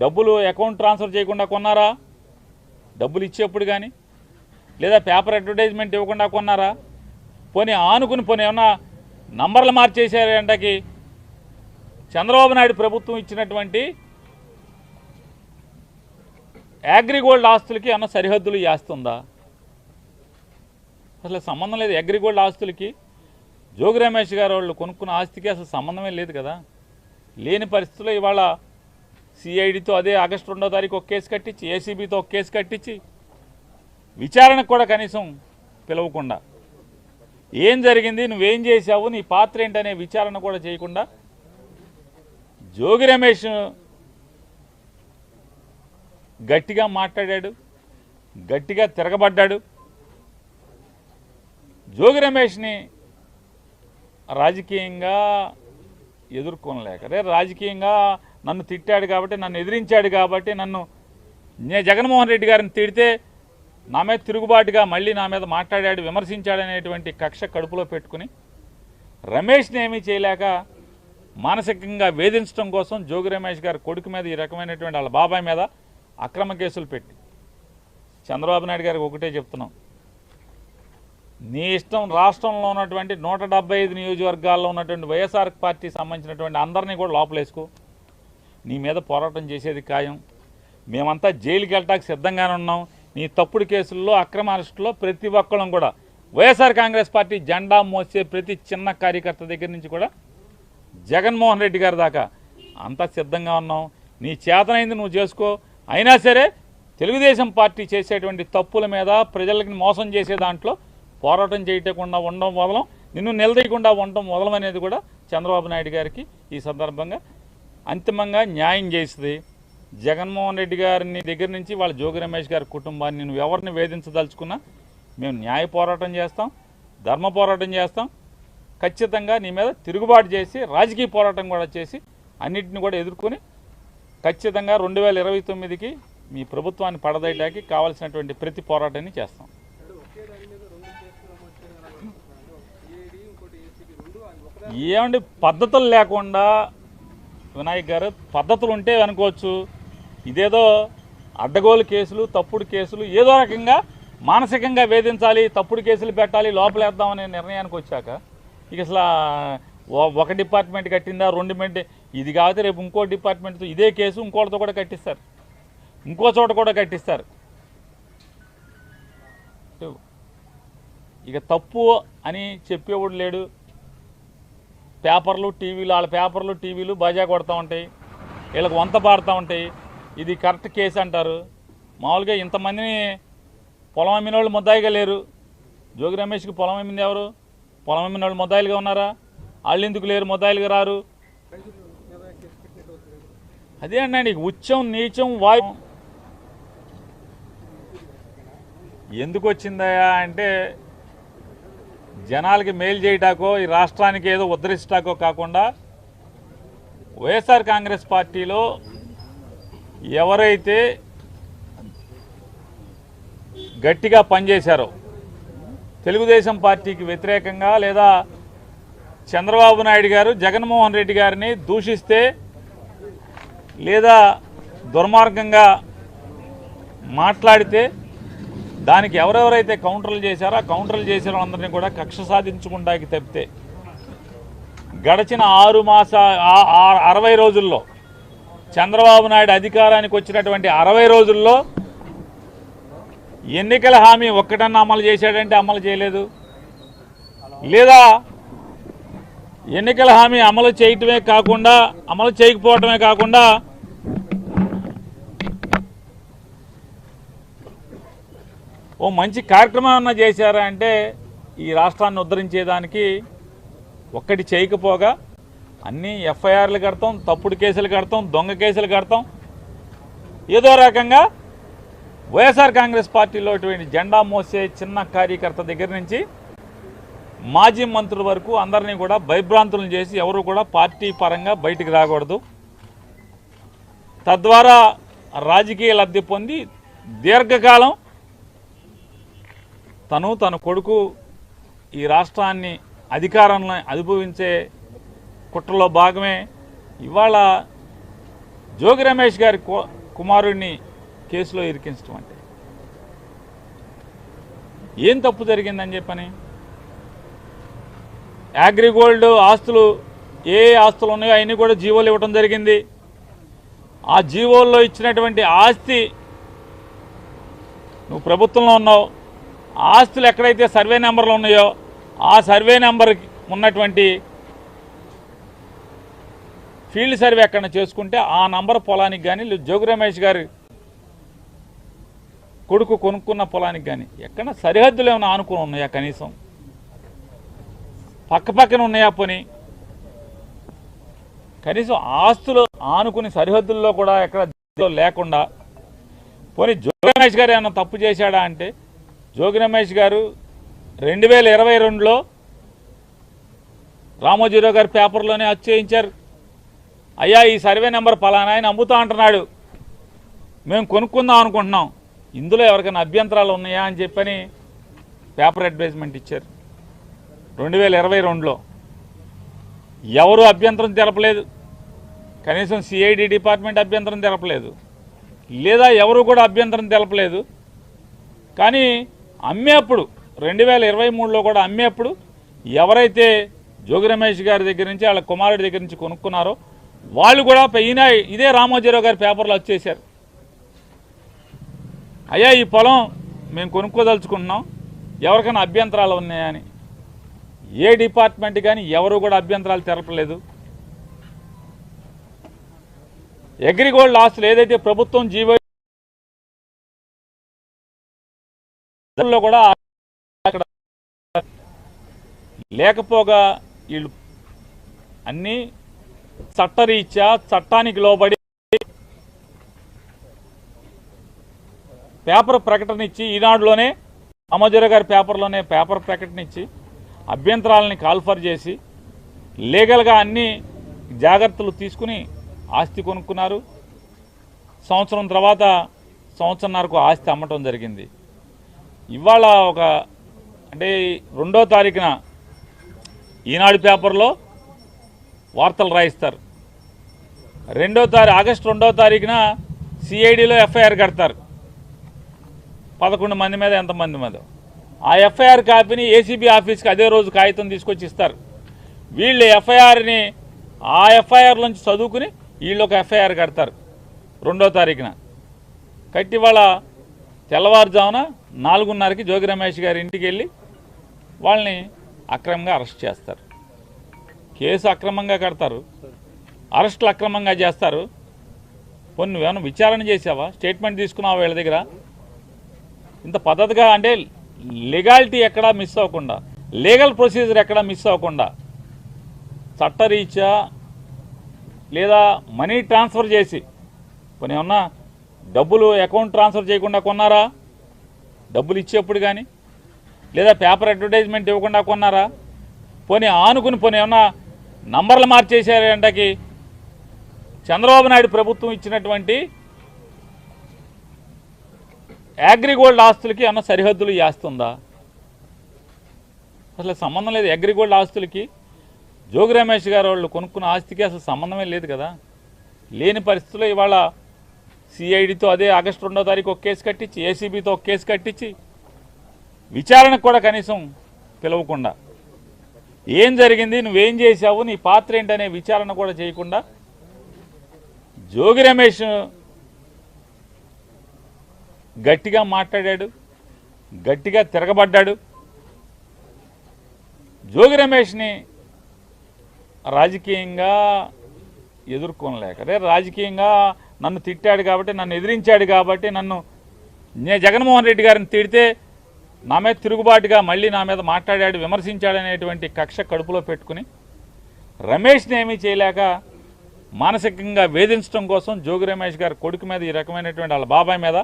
డబ్బులు account transfer చేయకుండా కొన్నారా? డబ్బులు ఇచ్చేప్పుడు కానీ లేదా పేపర్ అడ్వర్టైజ్మెంట్ ఇవ్వకుండా కొన్నారా? పోనీ ఆనుకుని పోనీ ఏమన్నా నంబర్లు మార్చేసారంటకి చంద్రబాబు నాయుడు ప్రభుత్వం ఇచ్చినటువంటి అగ్రిగోల్డ్ ఆస్తులకి ఏమన్నా సరిహద్దులు చేస్తుందా అసలు సంబంధం లేదు అగ్రిగోల్డ్ ఆస్తులకి. జోగి రమేష్ గారు వాళ్ళు కొనుక్కున్న ఆస్తికి అసలు సంబంధమే లేదు కదా. లేని పరిస్థితుల్లో ఇవాళ సిఐడితో అదే ఆగస్టు రెండో తారీఖు ఒక కేసు కట్టించి ఏసీబీతో ఒక కేసు కట్టించి విచారణకు కూడా కనీసం పిలవకుండా. ఏం జరిగింది నువ్వేం చేశావు నీ పాత్ర ఏంటనే విచారణ కూడా చేయకుండా జోగి రమేష్ గట్టిగా మాట్లాడాడు గట్టిగా తిరగబడ్డాడు. జోగి రమేష్ని రాజకీయంగా ఎదుర్కొనలేక రే రాజకీయంగా నన్ను తిట్టాడు కాబట్టి నన్ను ఎదిరించాడు కాబట్టి నన్ను నే జగన్మోహన్ రెడ్డి గారిని తిడితే నా మీద తిరుగుబాటుగా మళ్ళీ నా మీద మాట్లాడాడు విమర్శించాడనేటువంటి కక్ష కడుపులో పెట్టుకుని రమేష్ని ఏమీ చేయలేక మానసికంగా వేధించడం కోసం జోగి రమేష్ గారి కొడుకు మీద ఈ రకమైనటువంటి వాళ్ళ బాబాయ్ మీద అక్రమ కేసులు పెట్టి. చంద్రబాబు నాయుడు గారికి ఒకటే చెప్తున్నాం. నీ ఇష్టం రాష్ట్రంలో ఉన్నటువంటి నూట ఐదు నియోజకవర్గాల్లో ఉన్నటువంటి వైఎస్ఆర్ పార్టీ సంబంధించినటువంటి అందరినీ కూడా లోపలేసుకో. నీ మీద పోరాటం చేసేది ఖాయం. మేమంతా జైలుకి వెళ్ళటానికి సిద్ధంగానే ఉన్నాం. నీ తప్పుడు కేసుల్లో అక్రమ అరెస్టులో ప్రతి ఒక్కళ్ళం కూడా వైఎస్ఆర్ కాంగ్రెస్ పార్టీ జెండా మోసే ప్రతి చిన్న కార్యకర్త దగ్గర నుంచి కూడా జగన్మోహన్ రెడ్డి గారి దాకా అంతా సిద్ధంగా ఉన్నాం. నీ చేతనైంది నువ్వు చేసుకో. అయినా సరే తెలుగుదేశం పార్టీ చేసేటువంటి తప్పుల మీద ప్రజలకి మోసం చేసే దాంట్లో పోరాటం చేయటకుండా ఉండడం వదలం. నిన్ను నిలదీయకుండా ఉండడం వదలం అనేది కూడా చంద్రబాబు నాయుడు గారికి ఈ సందర్భంగా అంతిమంగా న్యాయం చేస్తుంది జగన్మోహన్ రెడ్డి గారిని దగ్గర నుంచి వాళ్ళ జోగి రమేష్ గారి కుటుంబాన్ని నువ్వు ఎవరిని వేధించదలుచుకున్నా మేము న్యాయ పోరాటం చేస్తాం ధర్మ పోరాటం చేస్తాం. ఖచ్చితంగా నీ మీద తిరుగుబాటు చేసి రాజకీయ పోరాటం కూడా చేసి అన్నిటిని కూడా ఎదుర్కొని ఖచ్చితంగా రెండు వేల ఇరవై తొమ్మిదికి మీ ప్రభుత్వాన్ని పడదయటానికి కావాల్సినటువంటి ప్రతి పోరాటాన్ని చేస్తాం. ఏమండి పద్ధతులు లేకుండా వినాయక్ గారు పద్ధతులు ఉంటే అనుకోవచ్చు. ఇదేదో అడ్డగోలు కేసులు తప్పుడు కేసులు ఏదో రకంగా మానసికంగా వేధించాలి తప్పుడు కేసులు పెట్టాలి లోపలేద్దామనే నిర్ణయానికి వచ్చాక ఇక అసలు ఒక డిపార్ట్మెంట్ కట్టిందా రెండు మెంట్ ఇది కాకపోతే రేపు ఇంకో డిపార్ట్మెంట్తో ఇదే కేసు ఇంకోటితో కూడా కట్టిస్తారు. ఇంకో చోట కూడా కట్టిస్తారు. ఇక తప్పు అని చెప్పేవాడు లేడు. పేపర్లు టీవీలు వాళ్ళ పేపర్లు టీవీలు బాజా కొడతా ఉంటాయి. వీళ్ళకి వంత పాడుతూ ఉంటాయి. ఇది కరెక్ట్ కేసు అంటారు. మామూలుగా ఇంతమందిని పొలం అమ్మిన వాళ్ళు ముద్దాయిగా లేరు. జోగి రమేష్కి పొలం అమ్మింది ఎవరు? పొలం అమ్మిన వాళ్ళు ముద్దాయిలుగా ఉన్నారా? వాళ్ళు ఎందుకు లేరు? ముద్దాయిలుగా రారు. అదే అండి ఉచ్చం నీచం వాయు. ఎందుకు వచ్చిందయా అంటే జనాలకి మేలు చేయటాకో ఈ రాష్ట్రానికి ఏదో ఉద్ధరించటాకో కాకుండా వైఎస్ఆర్ కాంగ్రెస్ పార్టీలో ఎవరైతే గట్టిగా పనిచేశారో తెలుగుదేశం పార్టీకి వ్యతిరేకంగా లేదా చంద్రబాబు నాయుడు గారు జగన్మోహన్ రెడ్డి గారిని దూషిస్తే లేదా దుర్మార్గంగా మాట్లాడితే దానికి ఎవరెవరైతే కౌంటర్లు చేశారో ఆ కౌంటర్లు చేసిన వాళ్ళందరినీ కూడా కక్ష సాధించుకుంటాకి తప్పితే గడిచిన ఆరు మాస అరవై రోజుల్లో చంద్రబాబు నాయుడు అధికారానికి వచ్చినటువంటి అరవై రోజుల్లో ఎన్నికల హామీ ఒక్కటన్నా అమలు చేశాడంటే అమలు చేయలేదు. లేదా ఎన్నికల హామీ అమలు చేయటమే కాకుండా అమలు చేయకపోవటమే కాకుండా ఓ మంచి కార్యక్రమం ఏమన్నా చేశారా అంటే ఈ రాష్ట్రాన్ని ఉద్ధరించేదానికి ఒక్కటి చేయకపోగా అన్నీ ఎఫ్ఐఆర్లు కడతాం తప్పుడు కేసులు కడతాం దొంగ కేసులు కడతాం. ఏదో రకంగా వైఎస్ఆర్ కాంగ్రెస్ పార్టీలో ఇటువంటి జెండా మోసే చిన్న కార్యకర్త దగ్గర నుంచి మాజీ మంత్రుల వరకు అందరినీ కూడా భయభ్రాంతులను చేసి ఎవరు కూడా పార్టీ పరంగా బయటికి రాకూడదు. తద్వారా రాజకీయ లబ్ధి పొంది దీర్ఘకాలం తను తన కొడుకు ఈ రాష్ట్రాన్ని అధికారాన్ని అనుభవించే కుట్రలో భాగమే. ఇవాళ జోగి రమేష్ గారి కు- కుమారుడిని కేసులో ఇరికించడం అంటే. ఏం తప్పు జరిగిందని చెప్పని? యాగ్రిగోల్డ్ ఆస్తులు ఏ ఆస్తులు ఉన్నాయో అవన్నీ కూడా జీవోలు ఇవ్వడం జరిగింది. ఆ జీవోల్లో ఇచ్చినటువంటి ఆస్తి నువ్వు ప్రభుత్వంలో ఉన్నావు. ఆస్తులు ఎక్కడైతే సర్వే నెంబర్లు ఉన్నాయో ఆ సర్వే నెంబర్ ఉన్నటువంటి ఫీల్డ్ సర్వే ఎక్కడ చేసుకుంటే ఆ నంబర్ పొలానికి కానీ జోగి రమేష్ గారి కొడుకు కొనుక్కున్న పొలానికి కానీ ఎక్కడ సరిహద్దులు ఏమైనా ఆనుకుని ఉన్నాయా కనీసం? పక్క పక్కన ఉన్నాయా పోని? కనీసం ఆస్తులు ఆనుకుని సరిహద్దుల్లో కూడా ఎక్కడ లేకుండా పోనీ జోగి రమేష్ గారు ఏమైనా తప్పు చేశాడా అంటే జోగి రమేష్ గారు రెండు వేల ఇరవై రెండులో రామోజీరావు గారి పేపర్లోనే అచ్చేయించారు అయ్యా ఈ సర్వే నెంబర్ పలానా ఆయన అమ్ముతా అంటున్నాడు. మేము కొనుక్కుందాం అనుకుంటున్నాం. ఇందులో ఎవరికైనా అభ్యంతరాలు ఉన్నాయా అని చెప్పని పేపర్ అడ్వర్టైజ్మెంట్ ఇచ్చారు. రెండు వేల ఇరవై రెండులో ఎవరు అభ్యంతరం తెలపలేదు. కనీసం సిఐడి డిపార్ట్మెంట్ అభ్యంతరం తెలపలేదు. లేదా ఎవరు కూడా అభ్యంతరం తెలపలేదు. కానీ అమ్మేప్పుడు రెండు వేల ఇరవై మూడులో కూడా అమ్మేప్పుడు ఎవరైతే జోగి రమేష్ గారి దగ్గర నుంచి వాళ్ళ కుమారుడి దగ్గర నుంచి కొనుక్కున్నారో వాళ్ళు కూడా ఈయన ఇదే రామోజీరావు గారి పేపర్లో వచ్చేసారు అయ్యా ఈ పొలం మేము కొనుక్కోదలుచుకుంటున్నాం ఎవరికైనా అభ్యంతరాలు ఉన్నాయని. ఏ డిపార్ట్మెంట్ కానీ ఎవరు కూడా అభ్యంతరాలు తెలపలేదు. అగ్రిగోల్డ్ ఆస్తులు ఏదైతే ప్రభుత్వం జీవో లో కూడా అక్కడ లేకపోగా వీళ్ళు అన్నీ చట్టరీత్యా చట్టానికి లోబడి పేపర్ ప్రకటన ఇచ్చి ఈనాడులోనే అమజర గారి పేపర్లోనే పేపర్ ప్రకటన ఇచ్చి అభ్యంతరాలని కాల్ఫర్ చేసి లీగల్గా అన్ని జాగ్రత్తలు తీసుకుని ఆస్తి కొనుక్కున్నారు. సంవత్సరం తర్వాత సంవత్సరంన్నరకు ఆస్తి అమ్మటం జరిగింది. ఇవాళ ఒక అంటే రెండో తారీఖున ఈనాడు పేపర్లో వార్తలు రాయిస్తారు. రెండో తారీఖు ఆగస్టు రెండో తారీఖున సిఐడిలో ఎఫ్ఐఆర్ కడతారు. పదకొండు మంది మీద ఎంతమంది మీద ఆ ఎఫ్ఐఆర్ కాపీని ఏసీబీ ఆఫీస్కి అదే రోజు కాగితం తీసుకొచ్చి ఇస్తారు. వీళ్ళు ఎఫ్ఐఆర్ని ఆ ఎఫ్ఐఆర్ నుంచి చదువుకుని వీళ్ళు ఒక ఎఫ్ఐఆర్ కడతారు రెండో తారీఖున. కట్టి వాళ్ళ తెల్లవారుజామున నాలుగున్నరకి జోగి రమేష్ గారి ఇంటికి వెళ్ళి వాళ్ళని అక్రమంగా అరెస్ట్ చేస్తారు. కేసు అక్రమంగా కడతారు. అరెస్టులు అక్రమంగా చేస్తారు. కొన్ని నువ్వేమైనా విచారణ చేసావా? స్టేట్మెంట్ తీసుకున్నావా వీళ్ళ దగ్గర? ఇంత పద్ధతిగా అంటే లీగాలిటీ ఎక్కడా మిస్ అవ్వకుండా లీగల్ ప్రొసీజర్ ఎక్కడా మిస్ అవ్వకుండా చట్టరీత్యా లేదా మనీ ట్రాన్స్ఫర్ చేసి కొన్ని ఏమన్నా డబ్బులు అకౌంట్ ట్రాన్స్ఫర్ చేయకుండా కొన్నారా? డబ్బులు ఇచ్చేప్పుడు కానీ లేదా పేపర్ అడ్వర్టైజ్మెంట్ ఇవ్వకుండా కొన్నారా? పోనీ ఆనుకుని పోనీ ఏమన్నా నంబర్లు మార్చేసారంటకి చంద్రబాబు నాయుడు ప్రభుత్వం ఇచ్చినటువంటి అగ్రిగోల్డ్ ఆస్తులకి ఏమన్నా సరిహద్దులు చేస్తుందా అసలు సంబంధం లేదు అగ్రిగోల్డ్ ఆస్తులకి. జోగి రమేష్ గారు వాళ్ళు కొనుక్కున్న ఆస్తికి అసలు సంబంధమే లేదు కదా. లేని పరిస్థితుల్లో ఇవాళ సిఐడితో అదే ఆగస్టు రెండో తారీఖు ఒక కేసు కట్టించి ఏసీబీతో ఒక కేసు కట్టించి విచారణకు కూడా కనీసం పిలవకుండా. ఏం జరిగింది? నువ్వేం చేశావు? నీ పాత్ర ఏంటనే విచారణ కూడా చేయకుండా జోగి రమేష్ గట్టిగా మాట్లాడాడు గట్టిగా తిరగబడ్డాడు. జోగి రమేష్ని రాజకీయంగా ఎదుర్కోనలేక అదే రాజకీయంగా నన్ను తిట్టాడు కాబట్టి నన్ను ఎదిరించాడు కాబట్టి నన్ను నేను జగన్మోహన్ రెడ్డి గారిని తిడితే నా మీద తిరుగుబాటుగా మళ్ళీ నా మీద మాట్లాడాడు విమర్శించాడనేటువంటి కక్ష కడుపులో పెట్టుకుని రమేష్ని ఏమీ చేయలేక మానసికంగా వేధించడం కోసం జోగి రమేష్ గారి కొడుకు మీద ఈ రకమైనటువంటి వాళ్ళ బాబాయ్ మీద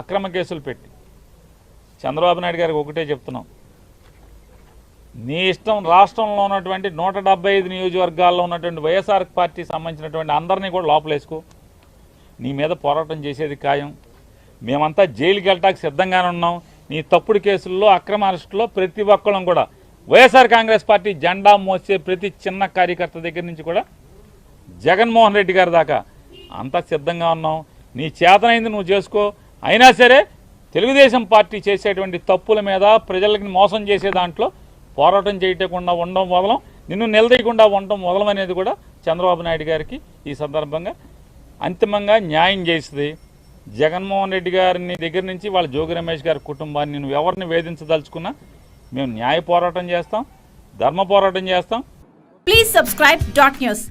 అక్రమ కేసులు పెట్టి. చంద్రబాబు నాయుడు గారికి ఒకటే చెప్తున్నాం. నీ ఇష్టం రాష్ట్రంలో ఉన్నటువంటి నూట ఐదు నియోజకవర్గాల్లో ఉన్నటువంటి వైఎస్ఆర్ పార్టీ సంబంధించినటువంటి అందరినీ కూడా లోపలేసుకో. నీ మీద పోరాటం చేసేది ఖాయం. మేమంతా జైలుకి వెళ్ళటానికి సిద్ధంగానే ఉన్నాం. నీ తప్పుడు కేసుల్లో అక్రమ అరెస్టులో ప్రతి ఒక్కళ్ళం కూడా. వైఎస్ఆర్ కాంగ్రెస్ పార్టీ జెండా మోసే ప్రతి చిన్న కార్యకర్త దగ్గర నుంచి కూడా జగన్మోహన్ రెడ్డి గారి దాకా అంతా సిద్ధంగా ఉన్నాం. నీ చేతనైంది నువ్వు చేసుకో. అయినా సరే తెలుగుదేశం పార్టీ చేసేటువంటి తప్పుల మీద ప్రజలకి మోసం చేసే దాంట్లో పోరాటం చేయకుండా ఉండడం మొదలం నిన్ను నిలదీయకుండా ఉండడం మొదలం అనేది కూడా చంద్రబాబు నాయుడు గారికి ఈ సందర్భంగా అంతిమంగా న్యాయం చేసింది జగన్మోహన్ రెడ్డి గారిని దగ్గర నుంచి వాళ్ళ జోగి రమేష్ గారి కుటుంబాన్ని నువ్వు ఎవరిని వేధించదలుచుకున్నా మేము న్యాయ పోరాటం చేస్తాం ధర్మ పోరాటం చేస్తాం. Please subscribe dot news